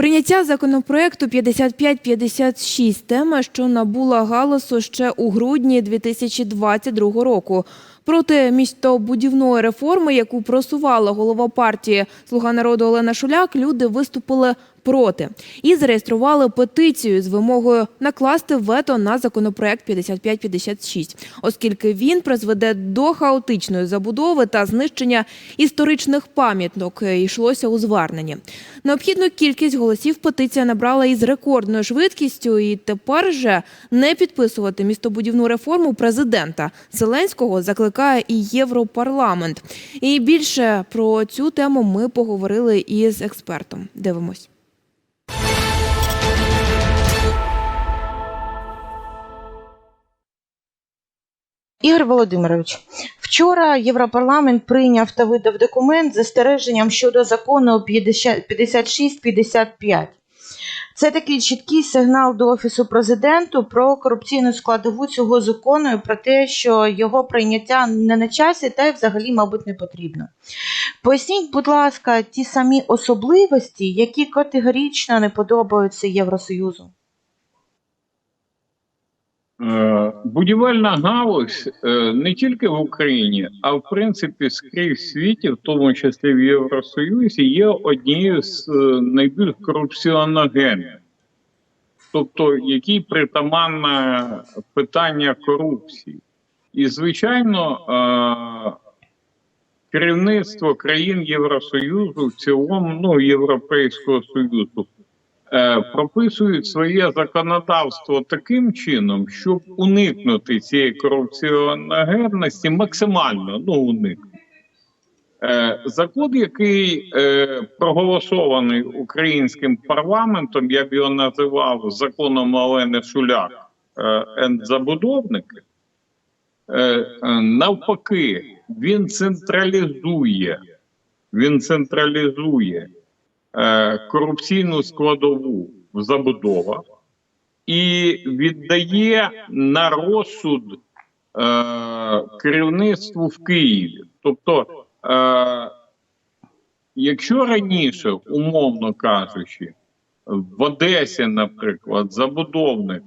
Прийняття законопроекту 5556 – тема, що набула галасу ще у грудні 2022 року. Проти містобудівної реформи, яку просувала голова партії «Слуга народу» Олена Шуляк, люди виступили проти і зареєстрували петицію з вимогою накласти вето на законопроект 5556, оскільки він призведе до хаотичної забудови та знищення історичних пам'яток. Йшлося у зверненні. Необхідну кількість голосів петиція набрала із рекордною швидкістю, і тепер же не підписувати містобудівну реформу президента Зеленського закликає і Європарламент. І більше про цю тему ми поговорили із експертом. Дивимось. Ігор Володимирович, вчора Європарламент прийняв та видав документ з застереженням щодо закону 56-55. Це такий чіткий сигнал до Офісу президенту про корупційну складову цього закону і про те, що його прийняття не на часі та й взагалі, мабуть, не потрібно. Поясніть, будь ласка, ті самі особливості, які категорично не подобаються Євросоюзу. Е, Будівельна галузь е, не тільки в Україні, а в принципі скрізь світі, в тому числі в Євросоюзі, є однією з е, найбільш корупціоногенних, тобто якій притаманне питання корупції. І, звичайно, керівництво країн Євросоюзу, в цілому ну, Європейського Союзу, е, прописують своє законодавство таким чином, щоб уникнути цієї корупціоногенності максимально ну, уникнути. Е, закон, який е, проголосований українським парламентом, я б його називав законом Олени Шуляк е, забудовники, навпаки, він централізує, він централізує корупційну складову в забудовах і віддає на розсуд керівництву в Києві. Тобто, е, якщо раніше, умовно кажучи, в Одесі, наприклад, забудовник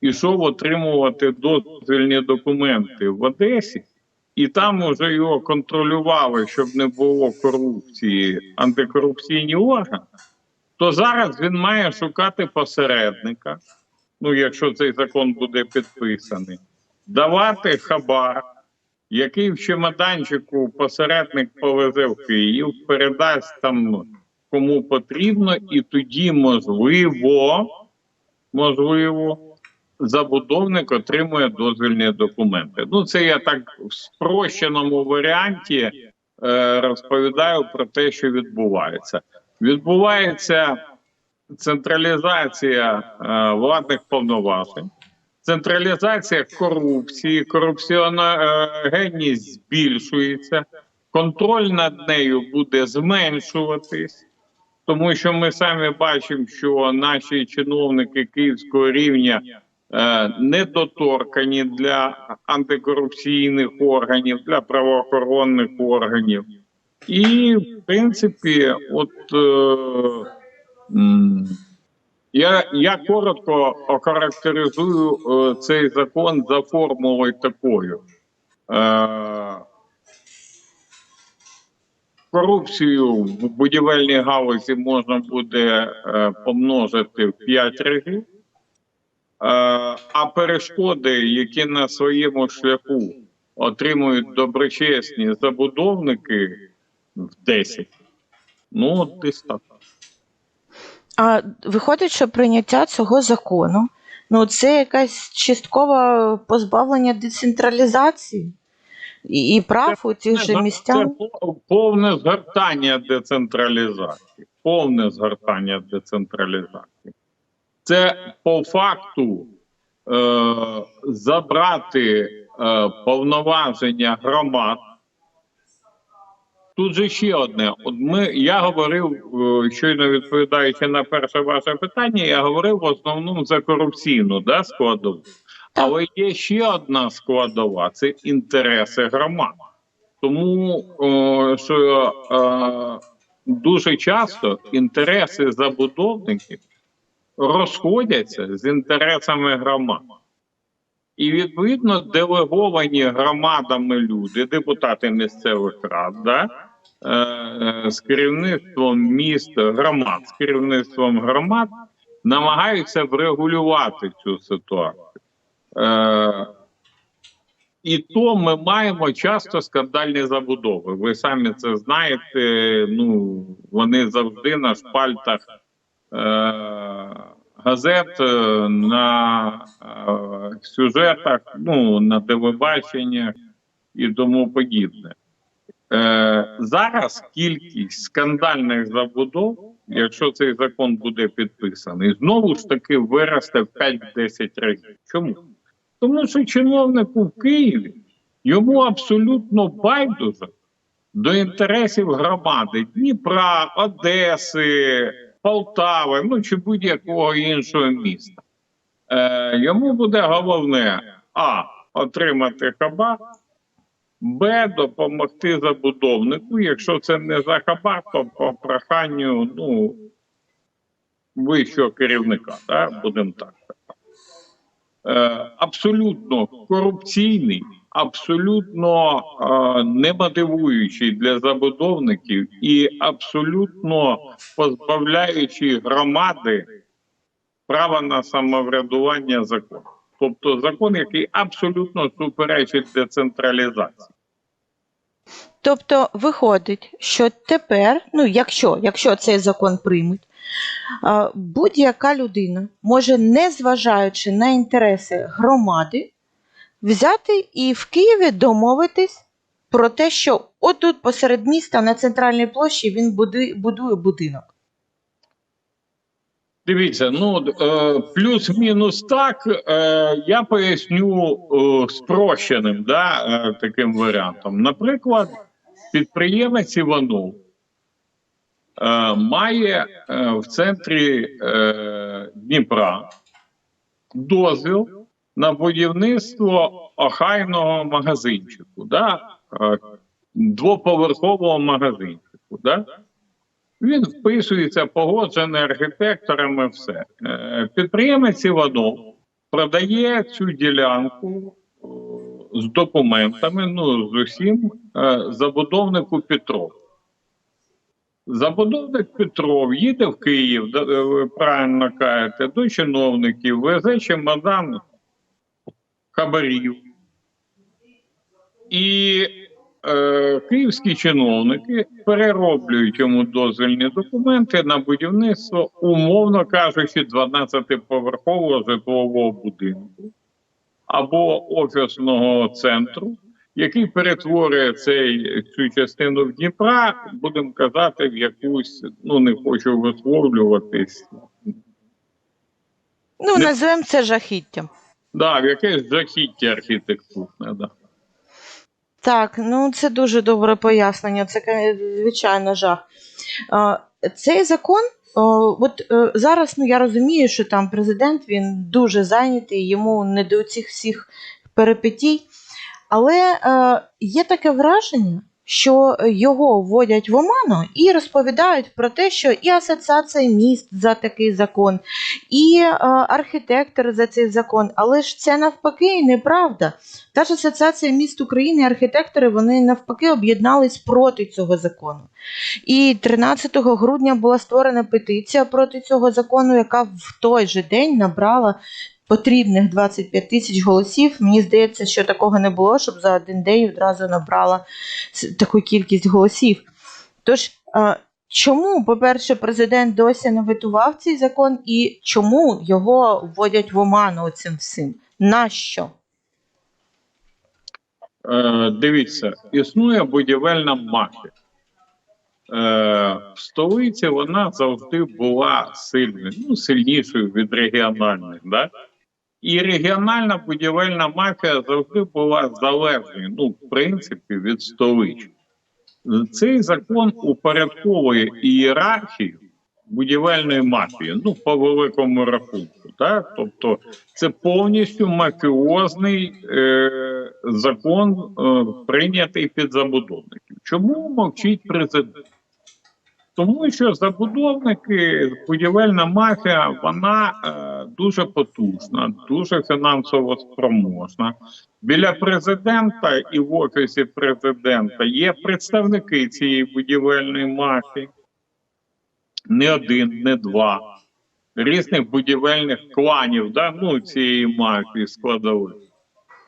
ішов отримувати дозвільні документи в Одесі, і там уже його контролювали, щоб не було корупції, антикорупційні органи, то зараз він має шукати посередника. Ну, якщо цей закон буде підписаний, давати хабар, який в чемоданчику посередник повезе в Київ, передасть там кому потрібно, і тоді можливо, можливо, забудовник отримує дозвільні документи. Ну, це я так в спрощеному варіанті е, розповідаю про те, що відбувається. Відбувається централізація е, владних повноважень, централізація корупції, корупціоногенність збільшується, контроль над нею буде зменшуватись. Тому що ми самі бачимо, що наші чиновники київського рівня е, недоторкані для антикорупційних органів, для правоохоронних органів. І, в принципі, от е, я, я коротко охарактеризую е, цей закон за формулою такою. Е, корупцію в будівельній галузі можна буде е, помножити в 5 разів. Е, а перешкоди, які на своєму шляху отримують доброчесні забудовники в 10. Ну, десь так. А виходить, що прийняття цього закону ну це якась часткове позбавлення децентралізації і, і прав у тих же Це містян. пов- повне згортання децентралізації. Повне згортання децентралізації. Це по факту е, забрати е, повноваження громад. Тут же ще одне. От ми я говорив, е, щойно відповідаючи на перше ваше питання, я говорив в основному за корупційну да, складову. Але є ще одна складова це інтереси громад. Тому о, що е, дуже часто інтереси забудовників розходяться з інтересами громад. І відповідно делеговані громадами люди, депутати місцевих рад, да, е, з керівництвом міст, громад, з керівництвом громад намагаються врегулювати цю ситуацію. Е, і то ми маємо часто скандальні забудови. Ви самі це знаєте. Ну вони завжди на шпальтах е- газет, е, на е- сюжетах, ну на телебаченнях і тому подібне. Е- зараз кількість скандальних забудов, якщо цей закон буде підписаний, знову ж таки виросте в 5-10 разів. Чому? Тому що чиновнику в Києві йому абсолютно байдуже до інтересів громади Дніпра, Одеси, Полтави, ну чи будь-якого іншого міста. Е, йому буде головне А. Отримати хабар, Б. Допомогти забудовнику. Якщо це не за хабар, то по проханню ну, вищого керівника, так, будемо так е, абсолютно корупційний, абсолютно е, немотивуючий для забудовників і абсолютно позбавляючий громади права на самоврядування закон. Тобто закон, який абсолютно суперечить децентралізації. Тобто виходить, що тепер, ну якщо, якщо цей закон приймуть, будь-яка людина може, не зважаючи на інтереси громади, взяти і в Києві домовитись про те, що отут посеред міста на центральній площі він будує будинок. Дивіться, ну е, плюс-мінус так. Е, я поясню е, спрощеним да, таким варіантом. Наприклад, підприємець Іванов має в центрі Дніпра дозвіл на будівництво охайного магазинчику, да, двоповерхового магазинчику. Да? Він вписується, погоджений архітекторами. Все Е, підприємець Іванов продає цю ділянку е, з документами. Ну з усім е, забудовнику Петров. Забудовник Петров їде в Київ, ви правильно кажете, до чиновників, везе чемодан хабарів. І е, київські чиновники перероблюють йому дозвільні документи на будівництво, умовно кажучи, 12-поверхового житлового будинку або офісного центру, який перетворює цей цю частину в Дніпра, будемо казати, в якусь, ну не хочу висловлюватись, Ну, називаємо це жахіттям. Да, в якесь жахіття архітектурне. Да. Так, ну це дуже добре пояснення. Це звичайно жах. Цей закон, от е, зараз ну я розумію, що там президент він дуже зайнятий, йому не до цих всіх перипетій. Але е, є таке враження, що його вводять в оману і розповідають про те, що і асоціація міст за такий закон, і е, архітектор за цей закон. Але ж це навпаки неправда. Та ж Асоціація міст України, архітектори, вони навпаки об'єднались проти цього закону. І 13 грудня була створена петиція проти цього закону, яка в той же день набрала потрібних 25 тисяч голосів. Мені здається, що такого не було, щоб за один день одразу набрала таку кількість голосів. Тож, чому, по-перше, президент досі не витував цей закон, і чому його вводять в оману цим всім? Нащо? Е, дивіться, існує будівельна мафія. Е, в столиці вона завжди була сильною, ну, сильнішою від регіональних. Да? І регіональна будівельна мафія завжди була залежною, ну, в принципі, від столичної. Цей закон упорядковує ієрархію будівельної мафії, ну, по великому рахунку. Так? Тобто це повністю мафіозний е, закон, е, прийнятий під забудовників. Чому мовчить президент? Тому що забудовники, будівельна мафія, вона е, дуже потужна, дуже фінансово спроможна. Біля президента і в офісі президента є представники цієї будівельної мафії. Не один, не два. Різних будівельних кланів, да? ну, цієї мафії складових.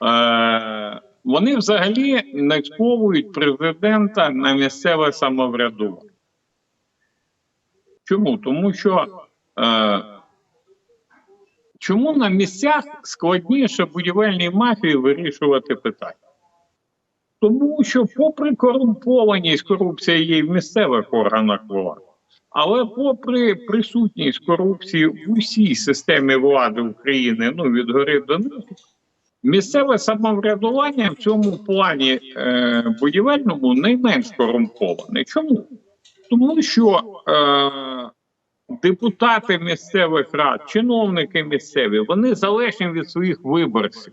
Е, вони взагалі начковують президента на місцеве самоврядування. Чому? Тому що е, чому на місцях складніше будівельній мафії вирішувати питання? Тому що, попри корумпованість, корупція є в місцевих органах влади, але попри присутність корупції в усій системі влади України, ну від гори до низу, місцеве самоврядування в цьому плані е, будівельному найменш корумповане. Чому? Тому що е, депутати місцевих рад, чиновники місцеві, вони залежні від своїх виборців.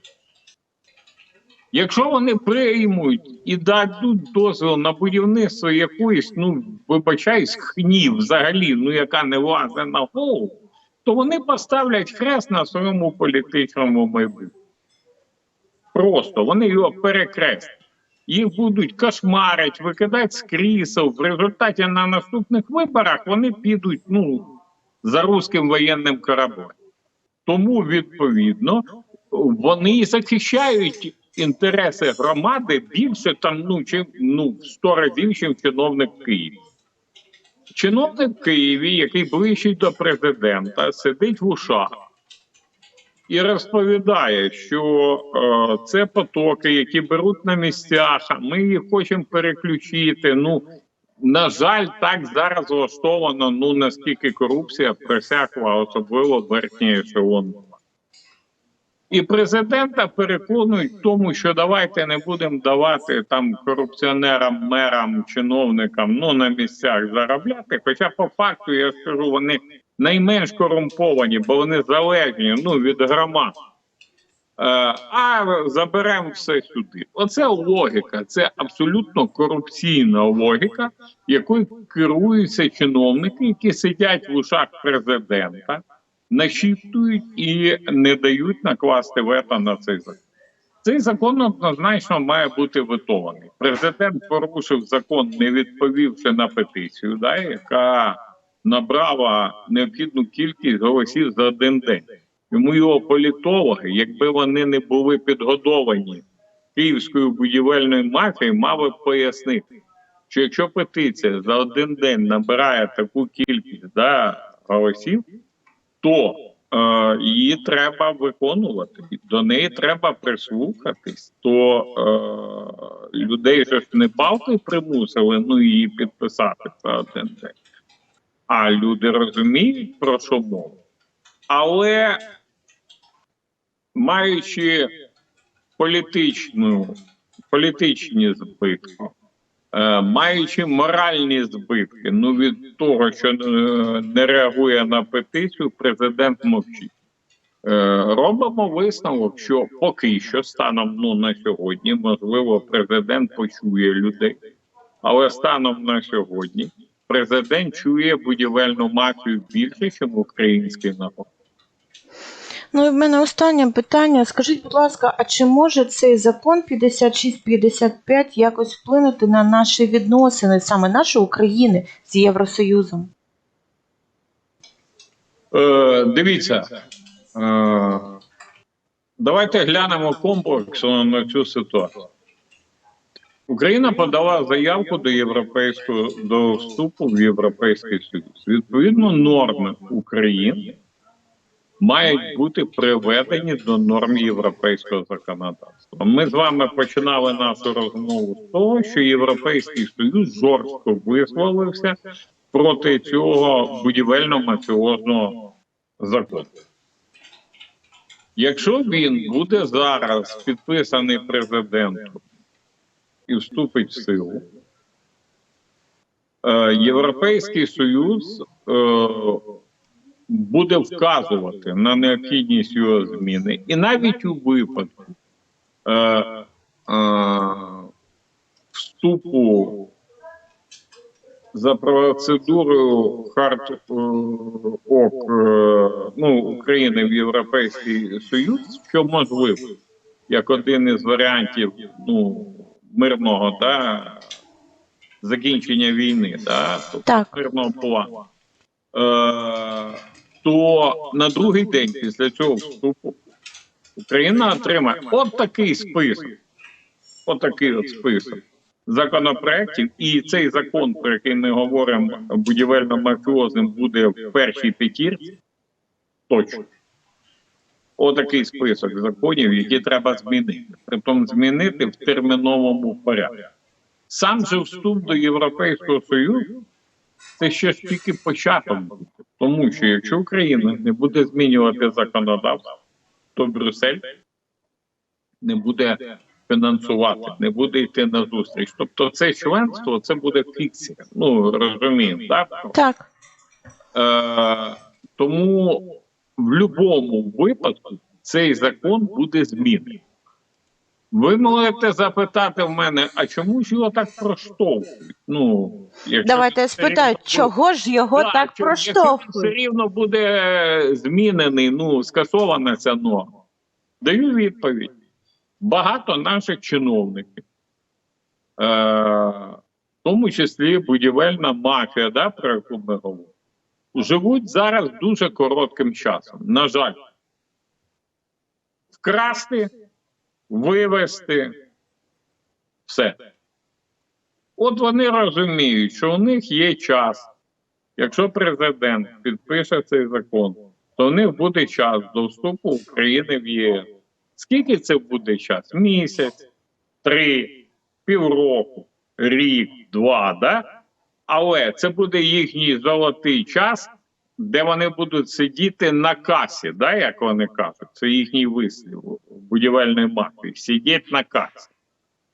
Якщо вони приймуть і дадуть дозвіл на будівництво якоїсь, ну вибачаюсь, хні взагалі, ну яка не влазить на голову, то вони поставлять хрест на своєму політичному майбутньому. Просто вони його перекреслять. Їх будуть кошмарить, викидати з крісел. В результаті на наступних виборах вони підуть ну, за руським воєнним кораблем. Тому, відповідно, вони захищають інтереси громади більше там, ну, чим ну, в 100 разів, ніж чиновник в Києві. Чиновник в Києві, який ближчий до президента, сидить в ушах і розповідає, що е, це потоки, які беруть на місцях, а ми їх хочемо переключити. Ну на жаль, так зараз влаштовано. Ну наскільки корупція присякла, особливо верхній ешелон. І президента переконують в тому, що давайте не будемо давати там корупціонерам, мерам, чиновникам ну на місцях заробляти. Хоча по факту я скажу, вони найменш корумповані, бо вони залежні ну, від громад. Е, а заберемо все сюди. Оце логіка, це абсолютно корупційна логіка, якою керуються чиновники, які сидять в ушах президента, нашіптують і не дають накласти вето на цей закон. Цей закон однозначно має бути ветований. Президент порушив закон, не відповівши на петицію, да, яка набрала необхідну кількість голосів за один день. Йому його політологи, якби вони не були підгодовані київською будівельною мафією, мали б пояснити, що якщо петиція за один день набирає таку кількість да, голосів, то е, її треба виконувати, до неї треба прислухатись. То е, людей ж не палки примусили ну її підписати за один день. А люди розуміють про що мова. Але маючи політичну, політичні збитки, е, маючи моральні збитки, ну від того, що е, не реагує на петицію, президент мовчить. Е, робимо висновок, що поки що станом ну, на сьогодні, можливо, президент почує людей, але станом на сьогодні президент чує будівельну мафію більше, ніж український народ. Ну і в мене останнє питання. Скажіть, будь ласка, а чи може цей закон 5655 якось вплинути на наші відносини, саме нашої України з Євросоюзом? Е, дивіться, е, давайте глянемо комплексно на цю ситуацію. Україна подала заявку до європейського до вступу в Європейський Союз. Відповідно, норми України мають бути приведені до норм європейського законодавства. Ми з вами починали нашу розмову з того, що Європейський Союз жорстко висловився проти цього будівельно-мафіозного закону. Якщо він буде зараз підписаний президентом і вступить в силу, е, Європейський Союз е, буде вказувати на необхідність його зміни, і навіть у випадку е, вступу за процедурою хард ок ну, України в Європейський Союз, що можливо, як один із варіантів ну, мирного да, закінчення війни, да, тобто Так. мирного плану. Е, то на другий день після цього вступу Україна отримає от такий список. От такий от список законопроєктів. І цей закон, про який ми говоримо, будівельно-мафіозним, буде в першій п'ятірці. Точно. Отакий список законів, які треба змінити. Притом змінити в терміновому порядку. Сам же вступ до Європейського Союзу це ще ж тільки початок. Тому що якщо Україна не буде змінювати законодавство, то Брюссель не буде фінансувати, не буде йти на зустріч. Тобто, це членство це буде фікція. Ну розуміємо, так? Так. Е, тому в будь-якому випадку цей закон буде змінений. Ви можете запитати в мене, а чому ж його так проштовхують? Ну, Давайте я спитаю, чого ж його Да, так якщо Все проштовхують? рівно буде змінений, ну скасована ця норма. Даю відповідь. Багато наших чиновників, е, в тому числі будівельна мафія, да, про яку ми говоримо, живуть зараз дуже коротким часом. На жаль, вкрасти, вивести все. От вони розуміють, що у них є час. Якщо президент підпише цей закон, то у них буде час до вступу України в ЄС. Скільки це буде час? Місяць, три, півроку, рік, два, да? Але це буде їхній золотий час, де вони будуть сидіти на касі, да, як вони кажуть. Це їхній вислів будівельної мафії. Сидіть на касі.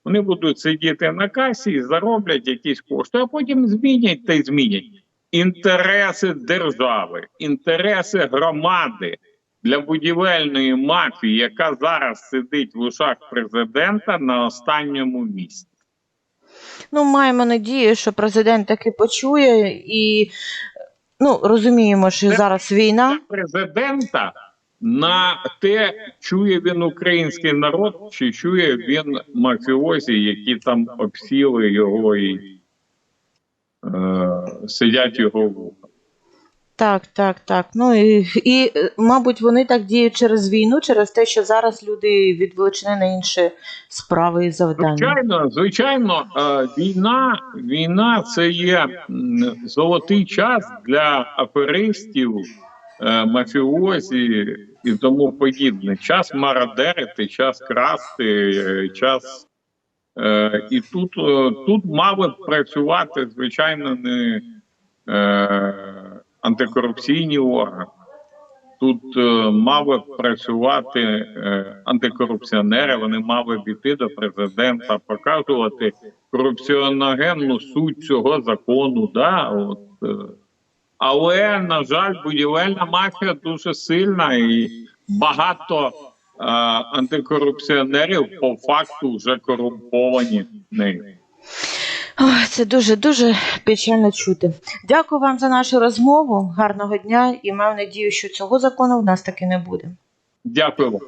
Вони будуть сидіти на касі і зароблять якісь кошти, а потім змінять та й змінять інтереси держави, інтереси громади для будівельної мафії, яка зараз сидить в ушах президента на останньому місці. Ну, маємо надію, що президент таки почує і ну, розуміємо, що зараз війна. Президента на те, чує він український народ, чи чує він мафіозі, які там обсіли його і е, сидять його в. Так, так, так. Ну і, і, мабуть, вони так діють через війну, через те, що зараз люди відволічені на інші справи і завдання. Звичайно, звичайно, е, війна, війна це є золотий час для аферистів, е, мафіозі і тому подібне. Час мародерити, час красти, час. Е, і тут, тут мали б працювати, звичайно, не антикорупційні органи. Тут е, мали працювати е, антикорупціонери, вони мали б іти до президента, показувати корупціоногенну суть цього закону. Да? От, е. Але, на жаль, будівельна мафія дуже сильна і багато е, антикорупціонерів по факту вже корумповані нею. Це дуже дуже печально чути. Дякую вам за нашу розмову. Гарного дня і маю надію, що цього закону в нас таки не буде. Дякую.